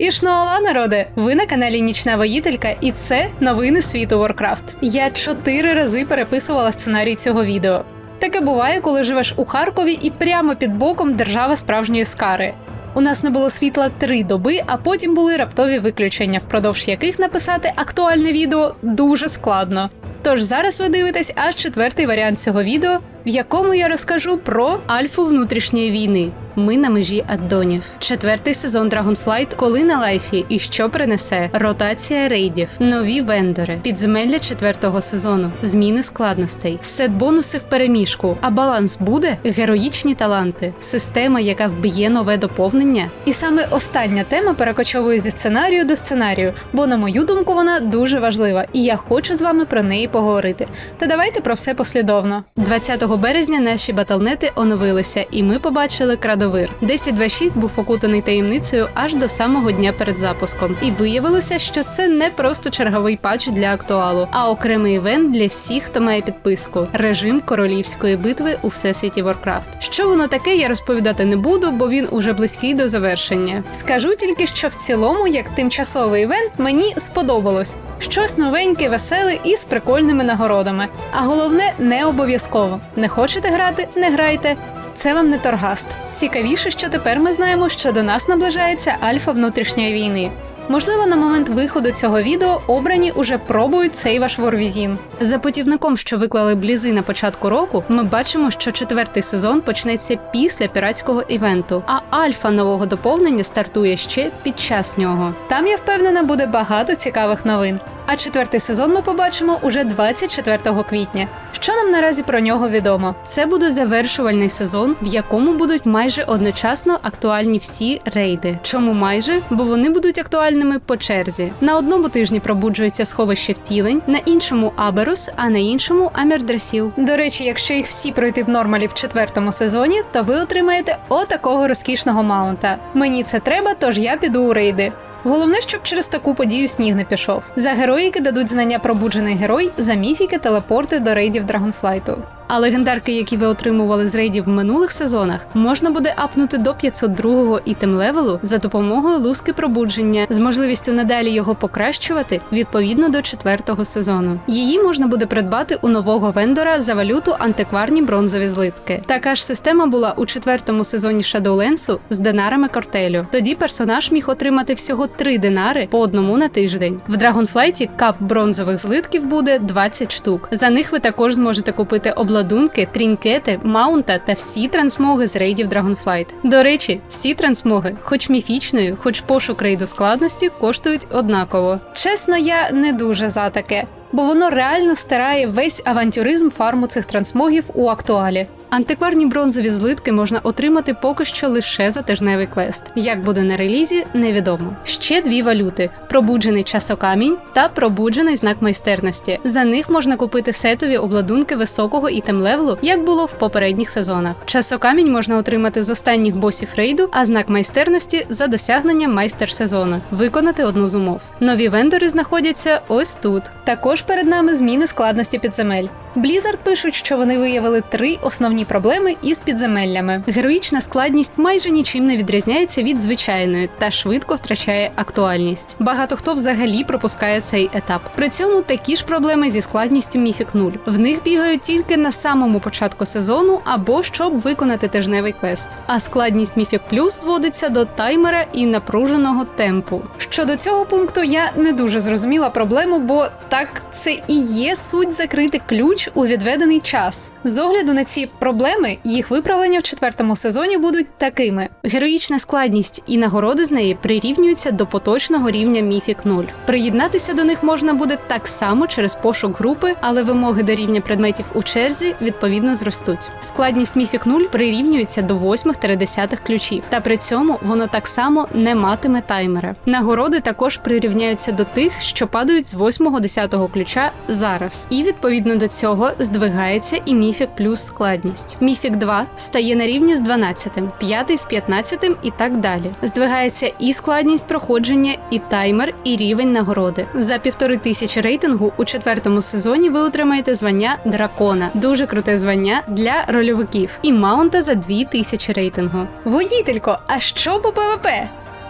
Ішноала, народи! Ви на каналі Нічна Воїтелька, і це новини світу Warcraft. Я чотири рази переписувала сценарій цього відео. Таке буває, коли живеш у Харкові і прямо під боком держава справжньої скари. У нас не було світла три доби, а потім були раптові виключення, впродовж яких написати актуальне відео дуже складно. Тож зараз ви дивитесь аж четвертий варіант цього відео, в якому я розкажу про альфу внутрішньої війни. Ми на межі аддонів. Четвертий сезон Dragonflight коли на лайфі і що принесе ротація рейдів, нові вендори, підземелля четвертого сезону, зміни складностей, сет бонуси в переміжку. А баланс буде героїчні таланти, система, яка вб'є нове доповнення. І саме остання тема перекочовує зі сценарію до сценарію, бо, на мою думку, вона дуже важлива, і я хочу з вами про неї поговорити. Та давайте про все послідовно. 20 березня наші батлнети оновилися, і ми побачили крадовир. 10.2.6 був окутаний таємницею аж до самого дня перед запуском. І виявилося, що це не просто черговий патч для актуалу, а окремий івент для всіх, хто має підписку режим королівської битви у всесвіті Warcraft. Що воно таке, я розповідати не буду, бо він уже близький до завершення. Скажу тільки, що в цілому, як тимчасовий івент, мені сподобалось щось новеньке, веселе і з прикольними нагородами. А головне, не обов'язково. Не хочете грати, не грайте. Це вам не торгаст. Цікавіше, що тепер ми знаємо, що до нас наближається альфа внутрішньої війни. Можливо, на момент виходу цього відео обрані уже пробують цей ваш ворвізін. За путівником, що виклали блізи на початку року, ми бачимо, що четвертий сезон почнеться після піратського івенту, а альфа нового доповнення стартує ще під час нього. Там я впевнена, буде багато цікавих новин. А четвертий сезон ми побачимо уже 24 квітня. Що нам наразі про нього відомо? Це буде завершувальний сезон, в якому будуть майже одночасно актуальні всі рейди. Чому майже? Бо вони будуть актуальними по черзі. На одному тижні пробуджується сховище втілень, на іншому Аберус, а на іншому Амірдрасіл. До речі, якщо їх всі пройти в нормалі в четвертому сезоні, то ви отримаєте отакого розкішного маунта. Мені це треба, тож я піду у рейди. Головне, щоб через таку подію сніг не пішов. За героїки дадуть знання пробуджений герой, за міфіки телепорти до рейдів Драгонфлайту. А легендарки, які ви отримували з рейдів в минулих сезонах, можна буде апнути до 502-го ітем левелу за допомогою луски пробудження з можливістю надалі його покращувати відповідно до четвертого сезону. Її можна буде придбати у нового вендора за валюту антикварні бронзові злитки. Така ж система була у четвертому сезоні Shadowlands з динарами кортелю. Тоді персонаж міг отримати всього три динари по одному на тиждень. В Dragonflight кап бронзових злитків буде 20 штук. За них ви також зможете купити обладнання обладунки, трінкети, маунта та всі трансмоги з рейдів Dragonflight. До речі, всі трансмоги, хоч міфічною, хоч пошук рейду складності, коштують однаково. Чесно, я не дуже за таке. Бо воно реально стирає весь авантюризм фарму цих трансмогів у актуалі. Антикварні бронзові злитки можна отримати поки що лише за тижневий квест. Як буде на релізі, невідомо. Ще дві валюти: пробуджений часокамінь та пробуджений знак майстерності. За них можна купити сетові обладунки високого ітем-левелу, як було в попередніх сезонах. Часокамінь можна отримати з останніх босів рейду, а знак майстерності за досягнення майстер сезону. Виконати одну з умов. Нові вендори знаходяться ось тут. Також перед нами зміни складності підземель. Blizzard пишуть, що вони виявили три основні проблеми із підземеллями. Героїчна складність майже нічим не відрізняється від звичайної та швидко втрачає актуальність. Багато хто взагалі пропускає цей етап. При цьому такі ж проблеми зі складністю Міфік 0. В них бігають тільки на самому початку сезону або щоб виконати тижневий квест. А складність Міфік Плюс зводиться до таймера і напруженого темпу. Щодо цього пункту я не дуже зрозуміла проблему, бо так це і є суть закрити ключ у відведений час. З огляду на ці проблеми їх виправлення в четвертому сезоні будуть такими: героїчна складність і нагороди з неї прирівнюються до поточного рівня Міфік 0. Приєднатися до них можна буде так само через пошук групи, але вимоги до рівня предметів у черзі відповідно зростуть. Складність Міфік 0 прирівнюється до 8-10 ключів, та при цьому воно так само не матиме таймера. Нагороди також прирівняються до тих, що падають з 8-10 ключа зараз, і відповідно до цього здвигається і міфік плюс складність. Міфік 2 стає на рівні з 12, 5 з 15 і так далі. Здвигається і складність проходження, і таймер, і рівень нагороди. За півтори тисячі рейтингу у четвертому сезоні ви отримаєте звання дракона, дуже круте звання для рольовиків, і маунта за дві тисячі рейтингу. Воїтелько, а що по ПВП?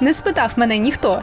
Не спитав мене ніхто.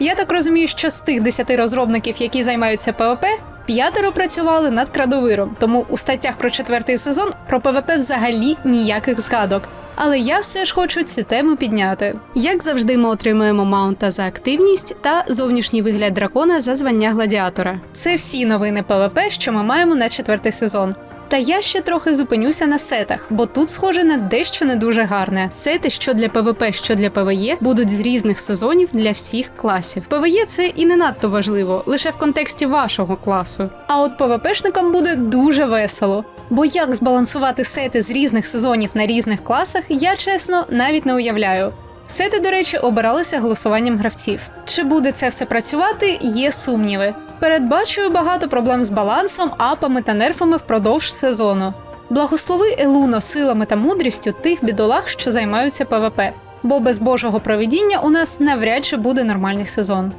Я так розумію, що з тих 10 розробників, які займаються ПВП, п'ятеро працювали над крадовиром, тому у статтях про четвертий сезон про ПВП взагалі ніяких згадок. Але я все ж хочу цю тему підняти. Як завжди, ми отримуємо маунта за активність та зовнішній вигляд дракона за звання гладіатора. Це всі новини ПВП, що ми маємо на четвертий сезон. Та я ще трохи зупинюся на сетах, бо тут схоже на дещо не дуже гарне. Сети, що для ПВП, що для ПВЕ, будуть з різних сезонів для всіх класів. ПВЕ це і не надто важливо, лише в контексті вашого класу. А от ПВПшникам буде дуже весело. Бо як збалансувати сети з різних сезонів на різних класах, я чесно навіть не уявляю. Сети, до речі, обиралися голосуванням гравців. Чи буде це все працювати, є сумніви. Передбачую багато проблем з балансом, апами та нерфами впродовж сезону. Благослови Елуно силами та мудрістю тих бідолах, що займаються ПВП, бо без Божого проведіння у нас навряд чи буде нормальний сезон.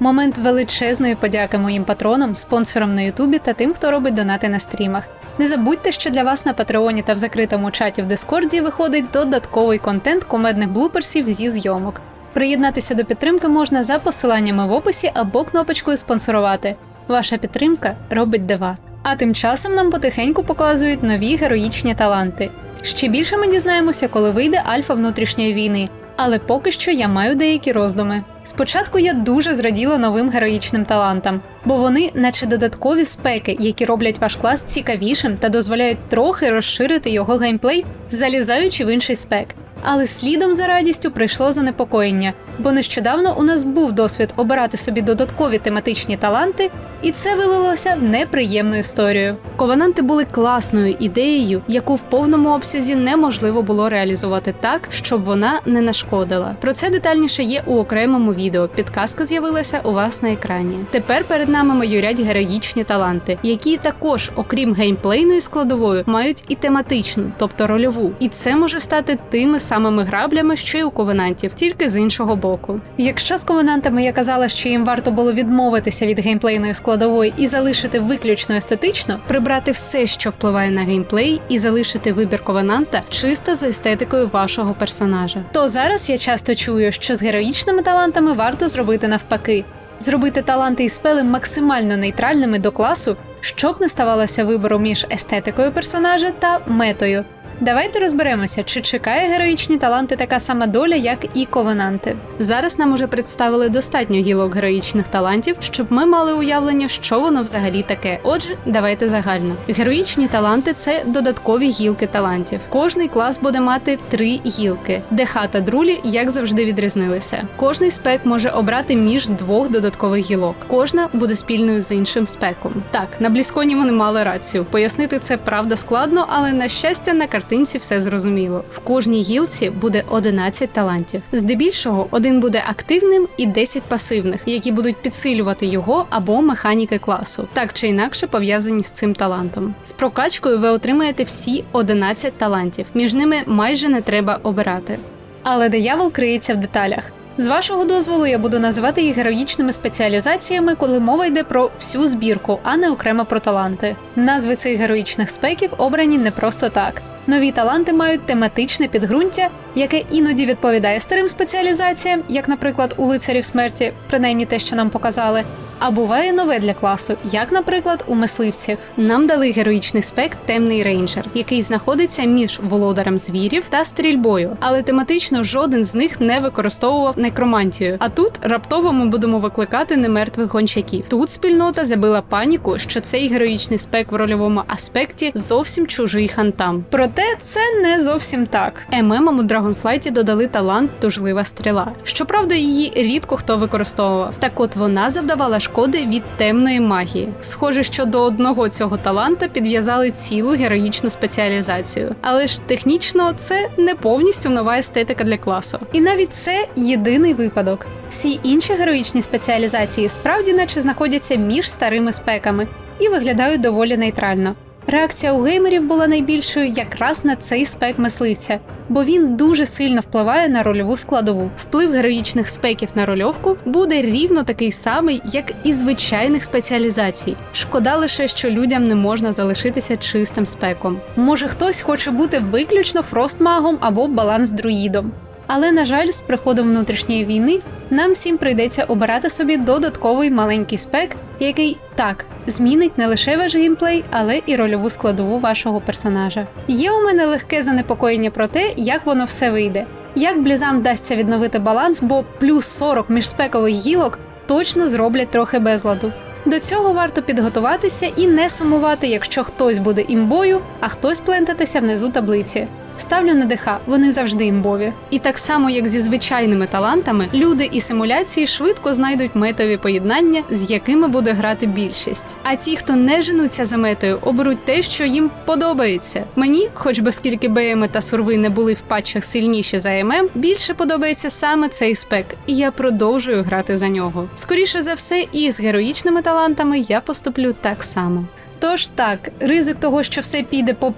Момент величезної подяки моїм патронам, спонсорам на Ютубі та тим, хто робить донати на стрімах. Не забудьте, що для вас на Патреоні та в закритому чаті в Дискорді виходить додатковий контент комедних блуперсів зі зйомок. Приєднатися до підтримки можна за посиланнями в описі або кнопочкою спонсорувати. Ваша підтримка робить дива. А тим часом нам потихеньку показують нові героїчні таланти. Ще більше ми дізнаємося, коли вийде альфа внутрішньої війни. Але поки що я маю деякі роздуми. Спочатку я дуже зраділа новим героїчним талантам, бо вони, наче додаткові спеки, які роблять ваш клас цікавішим та дозволяють трохи розширити його геймплей, залізаючи в інший спек. Але слідом за радістю прийшло занепокоєння, бо нещодавно у нас був досвід обирати собі додаткові тематичні таланти, і це вилилося в неприємну історію. Ковенанти були класною ідеєю, яку в повному обсязі неможливо було реалізувати так, щоб вона не нашкодила. Про це детальніше є у окремому відео. Підказка з'явилася у вас на екрані. Тепер перед нами майорять героїчні таланти, які також, окрім геймплейної складової, мають і тематичну, тобто рольову. І це може стати тими самими граблями, що й у ковенантів, тільки з іншого боку. Якщо з ковенантами я казала, що їм варто було відмовитися від геймплейної складової і залишити виключно естетично, прибрати все, що впливає на геймплей, і залишити вибір ковенанта чисто за естетикою вашого персонажа. То зараз я часто чую, що з героїчними талантами варто зробити навпаки. Зробити таланти і спели максимально нейтральними до класу, щоб не ставалося вибору між естетикою персонажа та метою. Давайте розберемося, чи чекає героїчні таланти така сама доля, як і ковенанти. Зараз нам уже представили достатньо гілок героїчних талантів, щоб ми мали уявлення, що воно взагалі таке. Отже, давайте загально. Героїчні таланти це додаткові гілки талантів. Кожний клас буде мати три гілки, де хата друлі, як завжди, відрізнилися. Кожний спек може обрати між двох додаткових гілок. Кожна буде спільною з іншим спеком. Так, на блісконі вони мали рацію. Пояснити це правда складно, але на щастя на картинці все зрозуміло. В кожній гілці буде 11 талантів. Здебільшого один буде активним і 10 пасивних, які будуть підсилювати його або механіки класу, так чи інакше пов'язані з цим талантом. З прокачкою ви отримаєте всі 11 талантів. Між ними майже не треба обирати. Але диявол криється в деталях. З вашого дозволу я буду називати їх героїчними спеціалізаціями, коли мова йде про всю збірку, а не окремо про таланти. Назви цих героїчних спеків обрані не просто так. Нові таланти мають тематичне підґрунтя, яке іноді відповідає старим спеціалізаціям, як, наприклад, у лицарів смерті, принаймні те, що нам показали. А буває нове для класу, як, наприклад, у мисливців. Нам дали героїчний спек темний рейнджер, який знаходиться між володарем звірів та стрільбою, але тематично жоден з них не використовував некромантію. А тут раптово ми будемо викликати немертвих гончаків. Тут спільнота забила паніку, що цей героїчний спек в рольовому аспекті зовсім чужий хантам. Проте це не зовсім так. ММам у Dragonflight додали талант тужлива стріла. Щоправда, її рідко хто використовував. Так от вона завдавала шкоди від темної магії. Схоже, що до одного цього таланта підв'язали цілу героїчну спеціалізацію. Але ж технічно це не повністю нова естетика для класу. І навіть це єдиний випадок. Всі інші героїчні спеціалізації справді наче знаходяться між старими спеками і виглядають доволі нейтрально. Реакція у геймерів була найбільшою якраз на цей спек мисливця, бо він дуже сильно впливає на рольову складову. Вплив героїчних спеків на рольовку буде рівно такий самий, як і звичайних спеціалізацій. Шкода лише, що людям не можна залишитися чистим спеком. Може, хтось хоче бути виключно фростмагом або баланс друїдом. Але на жаль, з приходом внутрішньої війни нам всім прийдеться обирати собі додатковий маленький спек, який так змінить не лише ваш геймплей, але і рольову складову вашого персонажа. Є у мене легке занепокоєння про те, як воно все вийде. Як блізам вдасться відновити баланс, бо плюс 40 міжспекових гілок точно зроблять трохи безладу. До цього варто підготуватися і не сумувати, якщо хтось буде імбою, а хтось плентатися внизу таблиці. Ставлю на ДХ, вони завжди імбові. І так само, як зі звичайними талантами, люди і симуляції швидко знайдуть метові поєднання, з якими буде грати більшість. А ті, хто не женуться за метою, оберуть те, що їм подобається. Мені, хоч би скільки БМи та сурви не були в патчах сильніші за ММ, більше подобається саме цей спек, і я продовжую грати за нього. Скоріше за все, і з героїчними талантами я поступлю так само. Тож так, ризик того, що все піде по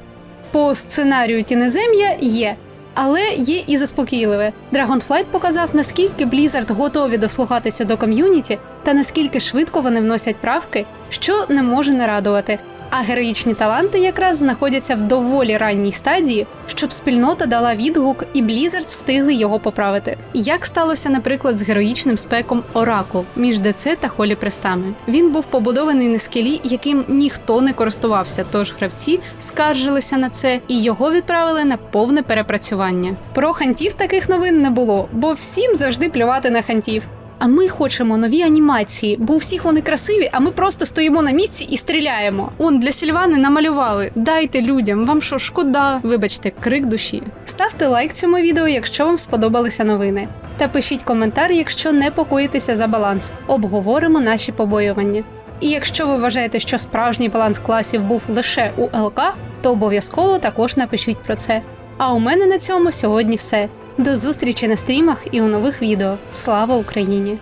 по сценарію Тінезем'я є. Але є і заспокійливе. Dragonflight показав, наскільки Blizzard готові дослухатися до ком'юніті та наскільки швидко вони вносять правки, що не може не радувати. А героїчні таланти якраз знаходяться в доволі ранній стадії, щоб спільнота дала відгук, і Blizzard встигли його поправити. Як сталося, наприклад, з героїчним спеком Оракул між ДЦ та Холі Престами. Він був побудований на скелі, яким ніхто не користувався, тож гравці скаржилися на це і його відправили на повне перепрацювання. Про хантів таких новин не було, бо всім завжди плювати на хантів. А ми хочемо нові анімації, бо у всіх вони красиві, а ми просто стоїмо на місці і стріляємо. Он для Сільвани намалювали. Дайте людям, вам що шкода? Вибачте, крик душі. Ставте лайк цьому відео, якщо вам сподобалися новини. Та пишіть коментар, якщо непокоїтеся за баланс. Обговоримо наші побоювання. І якщо ви вважаєте, що справжній баланс класів був лише у ЛК, то обов'язково також напишіть про це. А у мене на цьому сьогодні все. До зустрічі на стрімах і у нових відео. Слава Україні!